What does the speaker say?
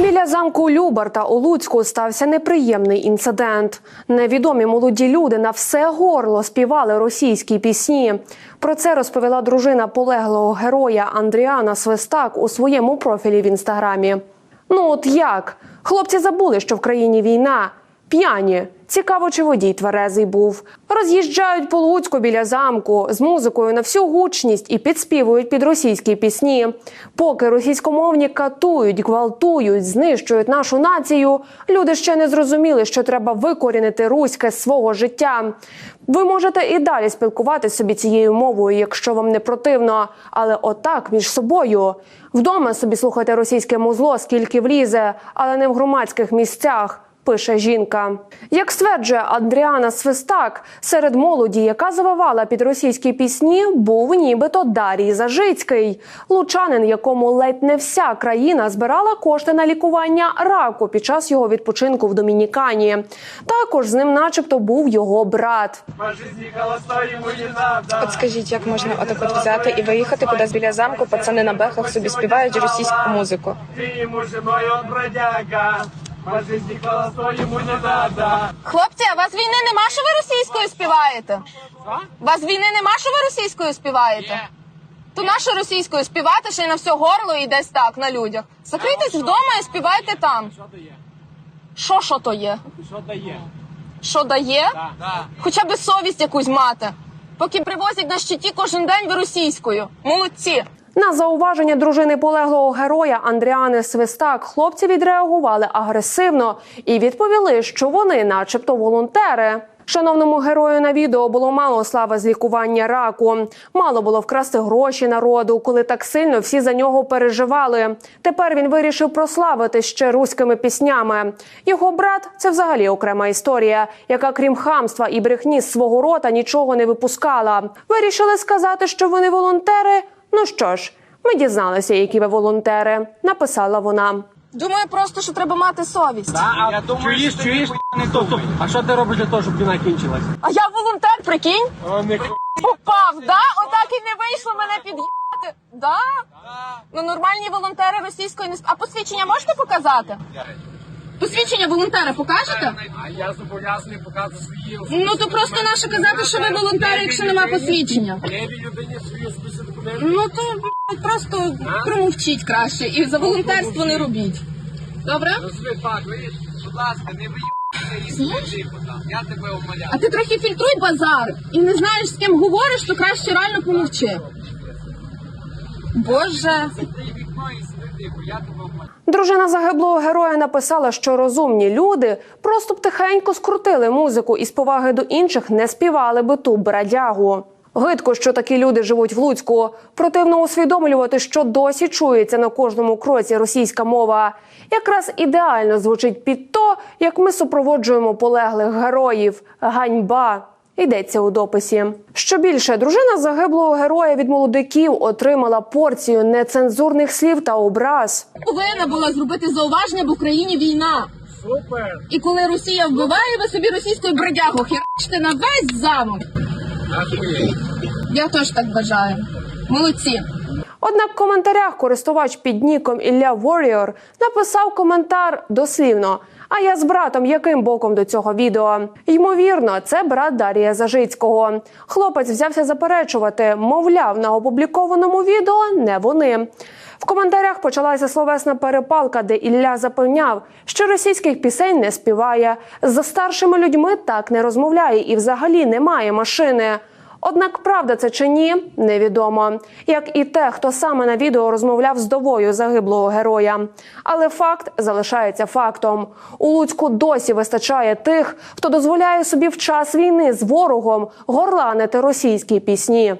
Біля замку Любарта у Луцьку стався неприємний інцидент. Невідомі молоді люди на все горло співали російські пісні. Про це розповіла дружина полеглого героя Андріана Свистак у своєму профілі в інстаграмі. Ну от як? Хлопці забули, що в країні війна. П'яні. Цікаво, чи водій тверезий був. Роз'їжджають по Луцьку біля замку з музикою на всю гучність і підспівують під російські пісні. Поки російськомовні катують, гвалтують, знищують нашу націю. Люди ще не зрозуміли, що треба викорінити руське з свого життя. Ви можете і далі спілкуватися собі цією мовою, якщо вам не противно, але отак між собою. Вдома собі слухайте російське музло, скільки влізе, але не в громадських місцях. Пише жінка, як стверджує Адріана Свистак, серед молоді, яка завивала під російські пісні, був нібито Дарій Зажицький, лучанин, якому ледь не вся країна збирала кошти на лікування раку під час його відпочинку в Домінікані. Також з ним, начебто, був його брат. От скажіть, як можна отак от взяти і виїхати кудись біля замку, пацани на бехах собі співають російську музику. Ему бродяга. По жизни холостой ему не надо. Хлопці, а вас війни нема, що ви російською співаєте? Вас війни нема, що ви російською співаєте? То нащо російською співати ще й на все горло і десь так на людях? Закрийтесь вдома і співайте там. Що що то є? Що дає? Що дає? Да. Хоча б совість якусь мати. Поки привозять на щиті кожен день ви російською. Молодці. На зауваження дружини полеглого героя Андріани Свистак хлопці відреагували агресивно і відповіли, що вони, начебто, волонтери. Шановному герою на відео було мало слави з лікування раку. Мало було вкрасти гроші народу, коли так сильно всі за нього переживали. Тепер він вирішив прославити ще руськими піснями. Його брат це взагалі окрема історія, яка крім хамства і брехні з свого рота нічого не випускала. Вирішили сказати, що вони волонтери. Ну що ж, ми дізналися, які ви волонтери. Написала вона. Думаю, просто що треба мати совість. А, Я думаю, чуєш, що чуєш, не то. А що ти робиш для того, щоб війна кінчилась? А я волонтер, прикинь? Он не Попав, да? Отак і не вийшло мене під'їхати. Да? Ну нормальні волонтери російської не сп- А посвідчення можете показати? Посвідчення волонтера покажете? А я зобов'язаний показати свої Ну то просто наше казати, що ви волонтери, якщо нема посвідчення. Левій людині документи. Ну то просто промовчіть краще і за волонтерство не робіть. Добре? Видиш, будь ласка, не виїбайся і там. Я тебе умоляю. А ти трохи фільтруй базар і не знаєш, з ким говориш, то краще реально помовчи. Боже. Дружина загиблого героя написала, що розумні люди просто б тихенько скрутили музику і з поваги до інших не співали би ту брадягу. Гидко, що такі люди живуть в Луцьку. Противно усвідомлювати, що досі чується на кожному кроці російська мова. Якраз ідеально звучить під то, як ми супроводжуємо полеглих героїв. Ганьба. Йдеться у дописі. Що більше, дружина загиблого героя від молодиків отримала порцію нецензурних слів та образ. Повинна була зробити зауваження, бо в країні війна. Супер! І коли Росія вбиває, ви собі російською бродягу херачите на весь замок. Я теж так бажаю. Молодці. Однак в коментарях користувач під ніком Ілля Warrior написав коментар дослівно. А я з братом яким боком до цього відео? Ймовірно, це брат Дарія Зажицького. Хлопець взявся заперечувати, мовляв, на опублікованому відео не вони. В коментарях почалася словесна перепалка, де Ілля запевняв, що російських пісень не співає, за старшими людьми так не розмовляє і взагалі немає машини. Однак правда це чи ні, невідомо. Як і те, хто саме на відео розмовляв з довою загиблого героя. Але факт залишається фактом. У Луцьку досі вистачає тих, хто дозволяє собі в час війни з ворогом горланити російські пісні.